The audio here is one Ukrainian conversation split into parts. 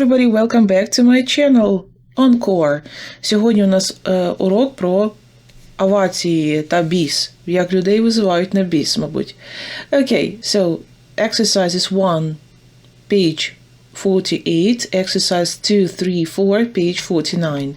everybody, welcome back to my channel Encore. Сьогодні у нас е, урок про авації та біс, як людей визивають на біс, мабуть. Okay, so exercises 1, page 48, exercise 2, 3, 4, page 49.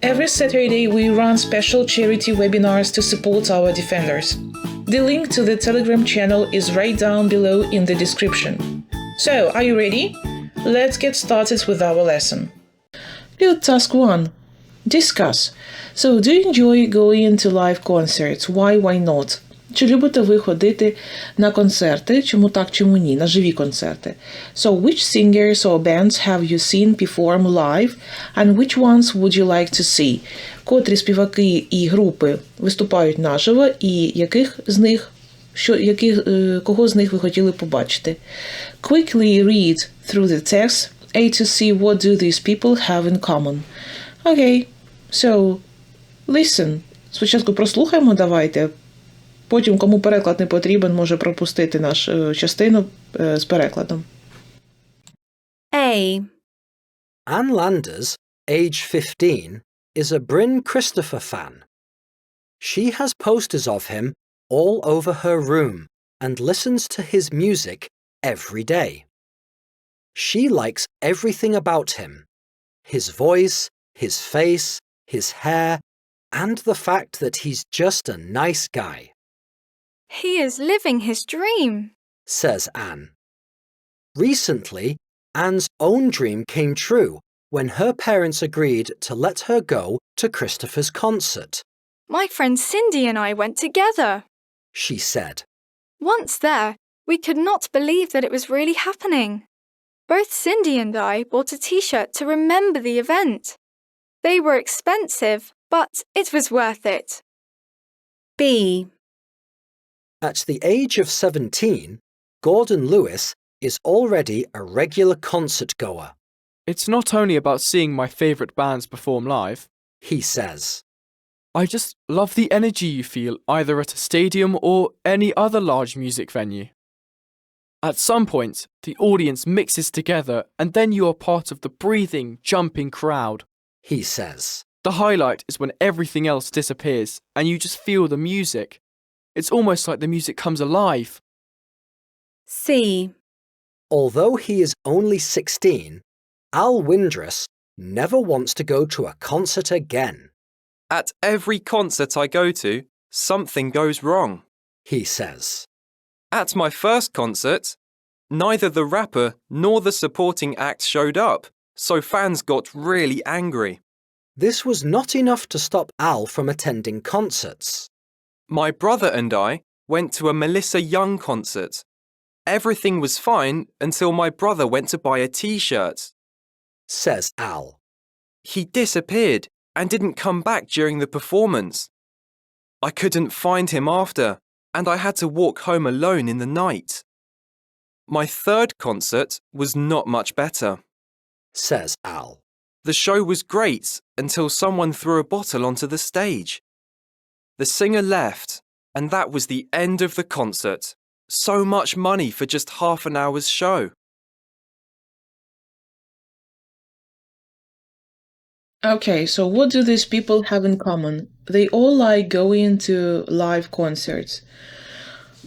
Every Saturday, we run special charity webinars to support our defenders. The link to the Telegram channel is right down below in the description. So, are you ready? Let's get started with our lesson. Field task 1 Discuss. So, do you enjoy going to live concerts? Why, why not? Чи любите ви ходити на концерти? Чому так, чому ні? На живі концерти. So, which singers or bands have you seen perform live? And which ones would you like to see? Котрі співаки і групи виступають наживо, і яких з них що, яких, е, кого з них ви хотіли побачити? Quickly read through the text A to see what do these people have in common. Okay, so listen. Спочатку прослухаємо, давайте. Потім, кому переклад не потрібен, може пропустити нашу частину е, з перекладом. A. Anne Landers, age 15, is a Bryn Christopher fan. She has posters of him all over her room and listens to his music every day. She likes everything about him his voice, his face, his hair, and the fact that he's just a nice guy, He is living his dream. says Anne. Recently, Anne's own dream came true when her parents agreed to let her go to Christopher's concert. My friend Cindy and I went together. She said, Once there, we could not believe that it was really happening. Both Cindy and I bought a t shirt to remember the event. They were expensive, but it was worth it. B. At the age of 17, Gordon Lewis is already a regular concert goer. It's not only about seeing my favourite bands perform live, He says, I just love the energy you feel either at a stadium or any other large music venue. At some point, the audience mixes together and then you are part of the breathing, jumping crowd. he says, The highlight is when everything else disappears and you just feel the music. It's almost like the music comes alive. C. Although he is only 16, Al Windress never wants to go to a concert again, At every concert I go to, something goes wrong. he says. At my first concert, neither the rapper nor the supporting act showed up, so fans got really angry. This was not enough to stop Al from attending concerts. My brother and I went to a Melissa Young concert. Everything was fine until my brother went to buy a t shirt. Says Al. He disappeared and didn't come back during the performance. I couldn't find him after, and I had to walk home alone in the night. My third concert was not much better. Says Al. The show was great until someone threw a bottle onto the stage. The singer left, and that was the end of the concert. So much money for just half an hour's show. Okay, so what do these people have in common? They all like going to live concerts.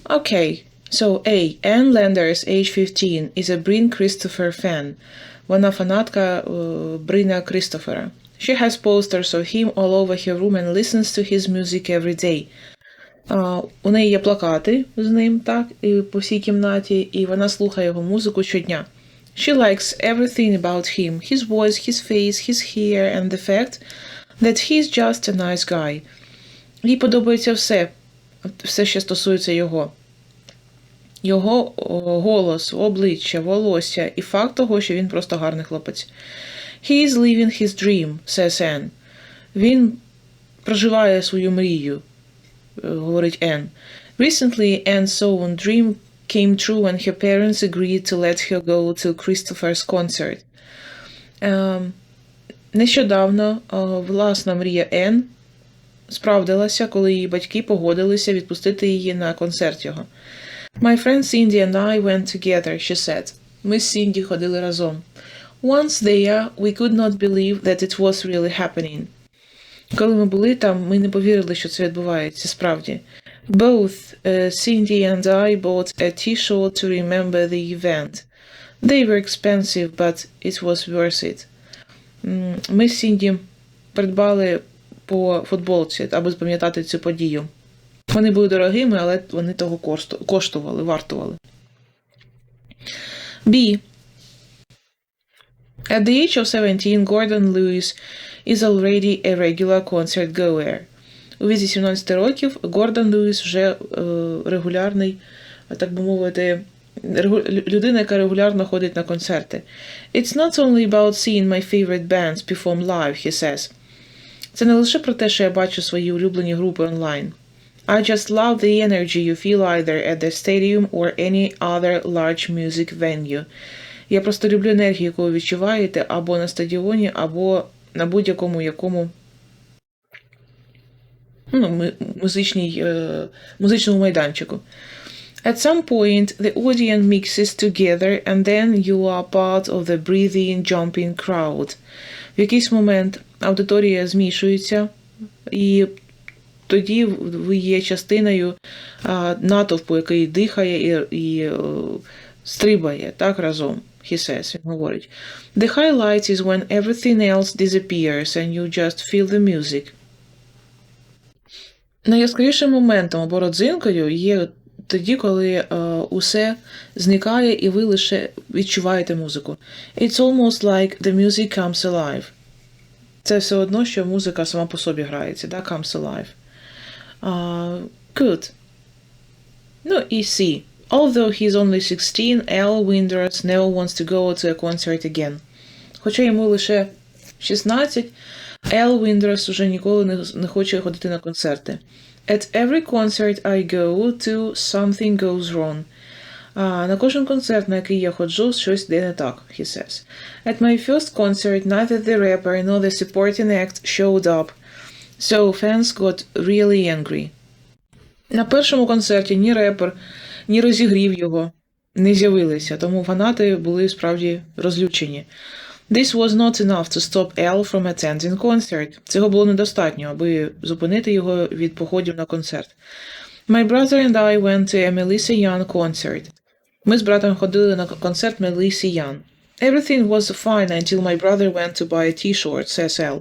Okay, so A. Anne Landers, age 15, is a Bryn Christopher fan. Вона фанатка uh, Брина Крістофера. She has posters of him all over her room and listens to his music every day. А, у неї є плакати з ним, так, і по всій кімнаті, і вона слухає його музику щодня. She likes everything about him his voice, his face, his hair, and the fact that he's just a nice guy. Їй подобається все, все, що стосується його. його голос, обличчя, волосся і факт того, що він просто гарний хлопець. He is living his dream, says Anne. Він проживає свою мрію, е, говорить Anne. Recently, Anne's own dream came true when her parents agreed to let her go to Christopher's concert. Ем, нещодавно е, власна мрія Енн справдилася, коли її батьки погодилися відпустити її на концерт його. My friend Cindy and I went together, she said. Ми з Сінді ходили разом. Once there, we could not believe that it was really happening. Коли ми були там, ми не повірили, що це відбувається справді. Both uh, Cindy and I bought a t-shirt to remember the event. They were expensive, but it was worth it. Ми з Сінді придбали по футболці, аби запам'ятати цю подію. Вони були дорогими, але вони того кошту- коштували, вартували. B. At the age of 17, Gordon Lewis is already a regular concert goer. У віці 17 років Гордон Льюіс вже е, регулярний, так би мовити, регу- людина, яка регулярно ходить на концерти. It's not only about seeing my favorite bands perform live, he says. Це не лише про те, що я бачу свої улюблені групи онлайн. I just love the energy you feel either at the stadium or any other large music venue. Я просто люблю енергію, яку ви відчуваєте або на стадіоні, або на будь-якому якому ну, музичній, е, музичному майданчику. At some point, the audience mixes together and then you are part of the breathing, jumping crowd. В якийсь момент аудиторія змішується, і тоді ви є частиною натовпу, який дихає і, і е, стрибає так разом. He says, він говорить. The highlight is when everything else disappears and you just feel the music. Найяскравішим моментом або родзинкою є тоді, коли е, усе зникає і ви лише відчуваєте музику. It's almost like the music comes alive. Це все одно, що музика сама по собі грається, да? comes alive. Uh, good. Ну і C. Although he's only 16, Al Winders never wants to go to a concert again. Хоча йому лише 16, Al Winders уже ніколи не, не хоче ходити на концерти. At every concert I go to, something goes wrong. А, на кожен концерт, на який я ходжу, щось йде не так, he says. At my first concert, neither the rapper nor the supporting act showed up, so fans got really angry. На першому концерті ні репер, ні розігрів його не з'явилися, тому фанати були справді розлючені. This was not enough to stop Al from attending concert. Цього було недостатньо, аби зупинити його від походів на концерт. My brother and I went to a Melissa Young concert. Ми з братом ходили на концерт Мелісі Ян. Everything was fine until my brother went to buy a t-shirt, says Al.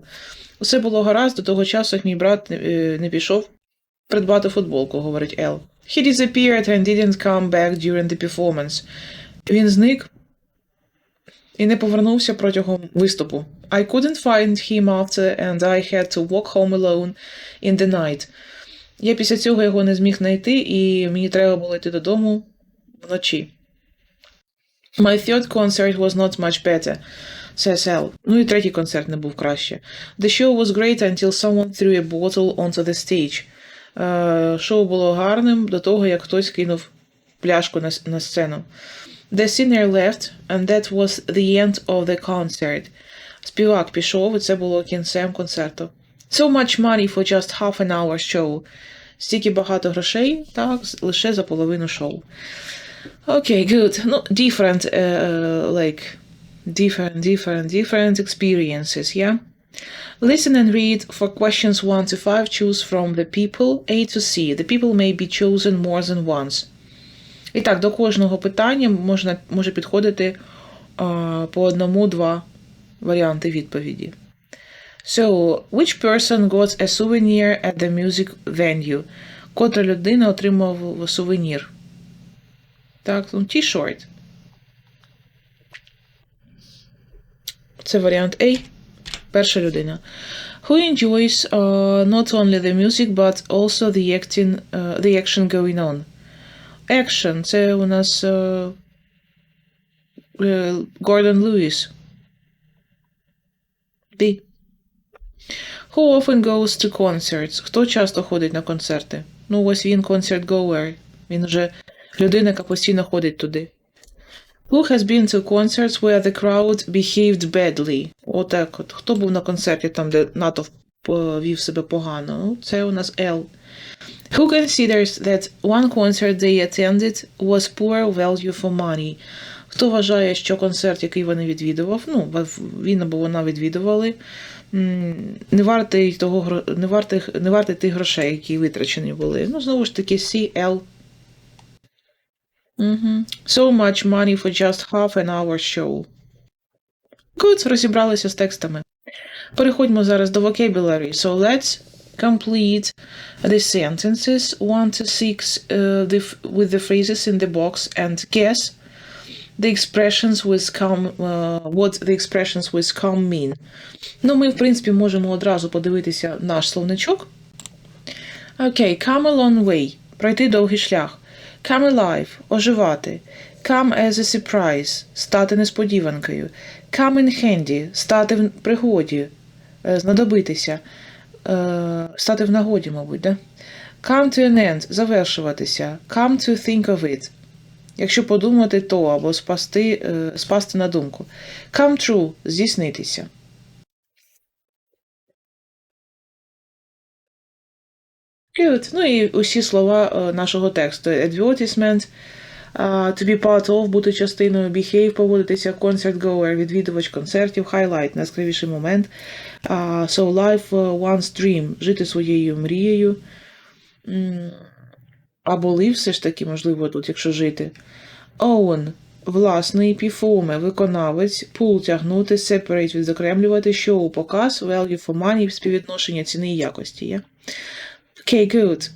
Усе було гаразд до того часу, як мій брат е, не пішов придбати футболку, говорить Ел. He disappeared and didn't come back during the performance. Він зник і не повернувся протягом виступу. I couldn't find him after and I had to walk home alone in the night. Я після цього його не зміг знайти, і мені треба було йти додому вночі. My third concert was not much better, says Al. Ну і третій концерт не був краще. The show was great until someone threw a bottle onto the stage. Е, Шоу було гарним до того, як хтось кинув пляшку на, на сцену. The singer left, and that was the end of the concert. Співак пішов, і це було кінцем концерту. So much money for just half an hour show. Стільки багато грошей, так, лише за половину шоу. Окей, Okay, good. Ну, different, uh, like, different, different, different experiences, yeah? Listen and read for questions 1 to 5. Choose from the people A to C. The people may be chosen more than once. І так, до кожного питання можна, може підходити а, по одному-два варіанти відповіді. So, which person got a souvenir at the music venue? Котра людина отримав сувенір? Так, ну, T-shirt. Це варіант A. Перша людина. Who enjoys uh, not only the music, but also the acting, uh, the action going on? Action. Це у нас е, е, Гордон Льюіс. Who often goes to concerts? Хто часто ходить на концерти? Ну, ось він concert goer. Він вже людина, яка постійно ходить туди. Who has been to concerts where the crowd behaved badly? Отак от. Хто був на концерті там, де натовп е, вів себе погано? Ну, це у нас L. Who considers that one concert they attended was poor value for money? Хто вважає, що концерт, який вони відвідував, ну, він або вона відвідували, не вартий того не вартий, не вартий тих грошей, які витрачені були. Ну, знову ж таки, CL. Угу. So much money for just half an hour show. Good, розібралися з текстами. Переходьмо зараз до vocabulary. So let's complete the sentences 1 to 6 uh, the, with the phrases in the box and guess the expressions with come uh, what the expressions with come mean. Ну, ми, в принципі, можемо одразу подивитися наш словничок. Окей, come a long way. Пройти довгий шлях. Come alive – оживати. Come as a surprise – стати несподіванкою. Come in handy – стати в пригоді, е, знадобитися. Е, Стати в нагоді, мабуть, да? Come to an end – завершуватися. Come to think of it. Якщо подумати, то або спасти, е, спасти на думку. Come true – здійснитися. Good. Ну і усі слова е, нашого тексту. Advertisement, to be part of, бути частиною, behave, поводитися, concert goer, відвідувач концертів, highlight, найяскравіший момент. So life е, one's dream, жити своєю мрією. Або live все ж таки, можливо, тут, якщо жити. Own – власний, perform – виконавець, pull – тягнути, separate – відокремлювати, show – показ, value for money – співвідношення ціни і якості. Є? Okay, good.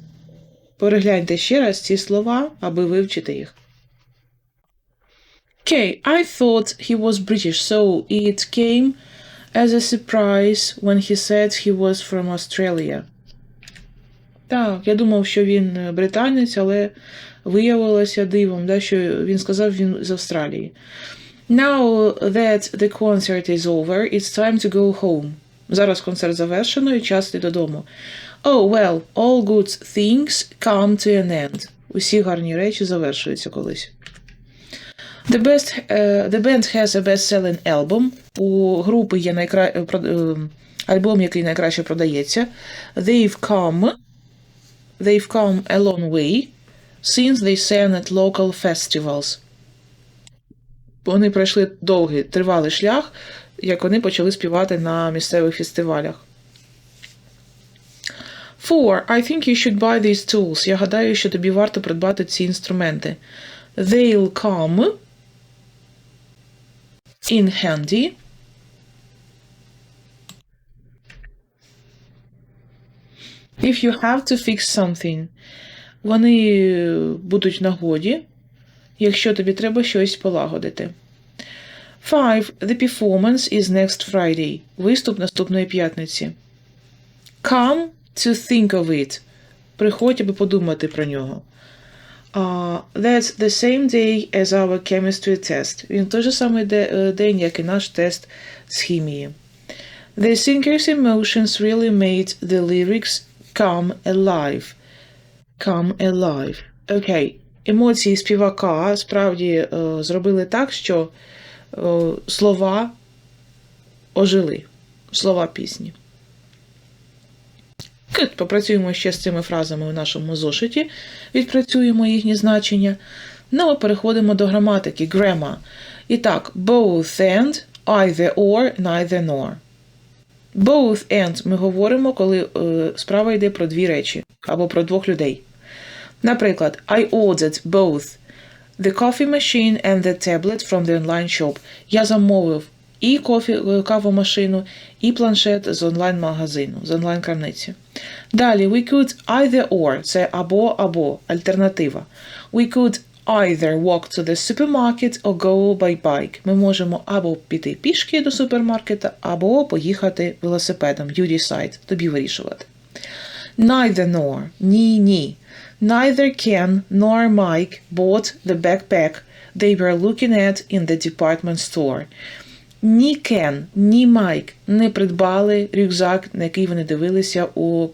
Перегляньте ще раз ці слова, аби вивчити їх. Okay, I thought he was British, so it came as a surprise when he said he was from Australia. Так, я думав, що він е, британець, але виявилося дивом, да, що він сказав, він з Австралії. Now that the concert is over, it's time to go home. Зараз концерт завершено і час йти додому. Oh, well, all good things come to an end. Усі гарні речі завершуються колись. The, best, е, the band has a best-selling album. У групи є найкра... е, е, альбом, який найкраще продається. They've come, they've come a long way since they sang at local festivals. Вони пройшли довгий, тривалий шлях, як вони почали співати на місцевих фестивалях. Four. I think you should buy these tools. Я гадаю, що тобі варто придбати ці інструменти. They'll come in handy. If you have to fix something. Вони будуть нагоді, якщо тобі треба щось полагодити. Five. The performance is next Friday. Виступ наступної п'ятниці. Come to think of it. Приходь, аби подумати про нього. Uh, that's the same day as our chemistry test. Він той же самий де- е, день, як і наш тест з хімії. The singer's emotions really made the lyrics come alive. Come alive. Окей. Емоції співака справді е, зробили так, що е, слова ожили. Слова пісні. Попрацюємо ще з цими фразами у нашому зошиті, відпрацюємо їхні значення. Ну, а переходимо до граматики, grammar. І так, both and, either or, neither nor. Both and ми говоримо, коли е, справа йде про дві речі або про двох людей. Наприклад, I ordered both the coffee machine and the tablet from the online shop. Я замовив і кофі, е, кавомашину, і планшет з онлайн-магазину, з онлайн-крамниці. Далі, we could either or – це або-або, альтернатива. We could either walk to the supermarket or go by bike. Ми можемо або піти пішки до супермаркета, або поїхати велосипедом. You decide. Тобі вирішувати. Neither nor. Ні, ні. Neither Ken nor Mike bought the backpack they were looking at in the department store. Ні Кен, ні Майк не придбали рюкзак, на який вони дивилися у,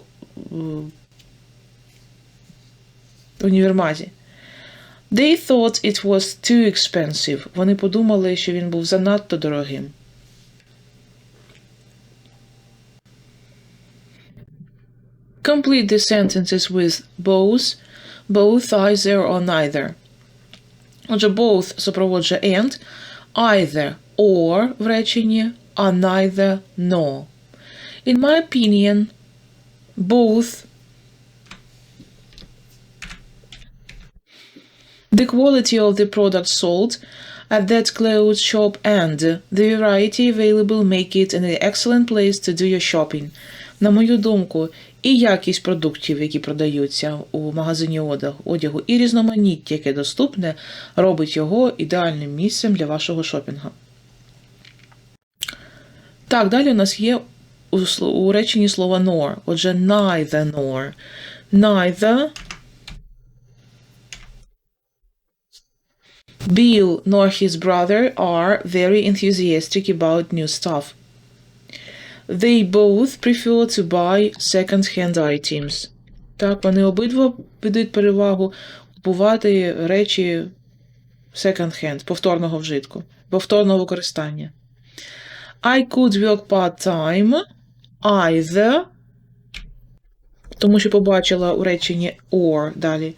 універмазі. They thought it was too expensive. Вони подумали, що він був занадто дорогим. Complete the sentences with both, both, either or neither. Отже, both супроводжує and, either or в реченні, а neither no. In my opinion, both the quality of the product sold at that clothes shop and the variety available make it an excellent place to do your shopping. На мою думку, і якість продуктів, які продаються у магазині одягу, і різноманіття, яке доступне, робить його ідеальним місцем для вашого шопінгу. Так, далі у нас є у, реченні слово nor. Отже, neither nor. Neither Bill nor his brother are very enthusiastic about new stuff. They both prefer to buy second-hand items. Так, вони обидва ведуть перевагу купувати речі second-hand, повторного вжитку, повторного використання. I could work part-time either, тому що побачила у реченні or далі.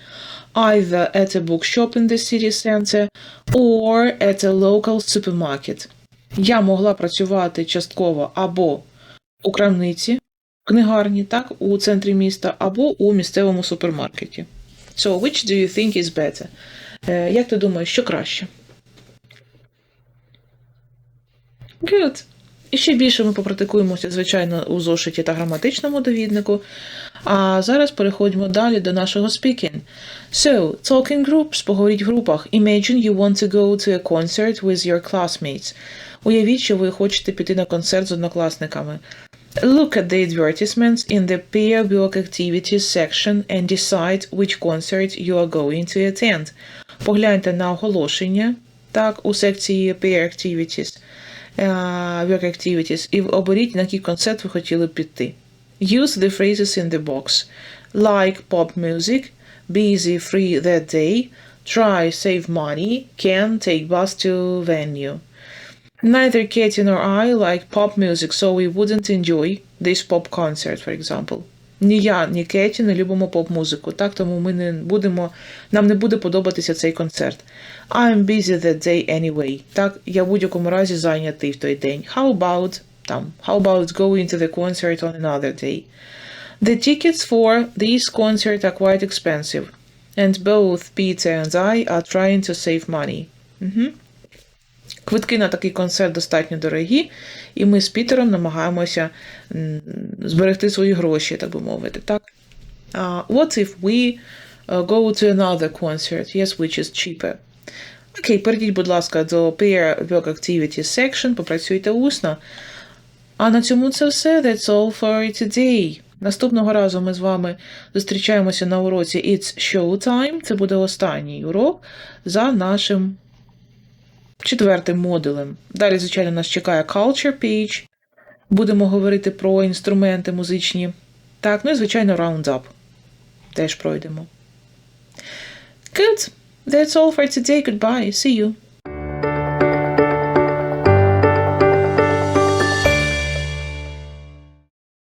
Either at a bookshop in the city center or at a local supermarket. Я могла працювати частково або у крамниці, книгарні, так, у центрі міста, або у місцевому супермаркеті. So, which do you think is better? Е, як ти думаєш, що краще? Good. І ще більше ми попрактикуємося, звичайно, у зошиті та граматичному довіднику. А зараз переходимо далі до нашого speaking. So, talking groups, поговоріть в групах. Imagine you want to go to a concert with your classmates. Уявіть, що ви хочете піти на концерт з однокласниками. Look at the advertisements in the peer work activities section and decide which concert you are going to attend. Погляньте на оголошення, так, у секції peer activities, е, work activities, і оберіть, на який концерт ви хотіли б піти. Use the phrases in the box. Like pop music, busy free that day, try save money, can take bus to venue. Neither Katie nor I like pop music, so we wouldn't enjoy this pop concert, for example. Ні я, ні Кеті не любимо поп-музику, так тому ми не будемо, нам не буде подобатися цей концерт. I'm busy that day anyway. Так, я в будь-якому разі зайнятий в той день. How about там? How about going to the concert on another day? The tickets for this concert are quite expensive, and both Peter and I are trying to save money. Угу. Квитки на такий концерт достатньо дорогі, і ми з Пітером намагаємося зберегти свої гроші, так би мовити. Так? Uh, what if we uh, go to another concert, yes, which is cheaper? Окей, перейдіть, будь ласка, до Peer Work Activities section, попрацюйте усно. А на цьому це все. That's all for today. Наступного разу ми з вами зустрічаємося на уроці It's Showtime. Це буде останній урок за нашим четвертим модулем. Далі, звичайно, нас чекає Culture Page. Будемо говорити про інструменти музичні. Так, ну і, звичайно, Roundup. Теж пройдемо. Good. That's all for today. Goodbye. See you.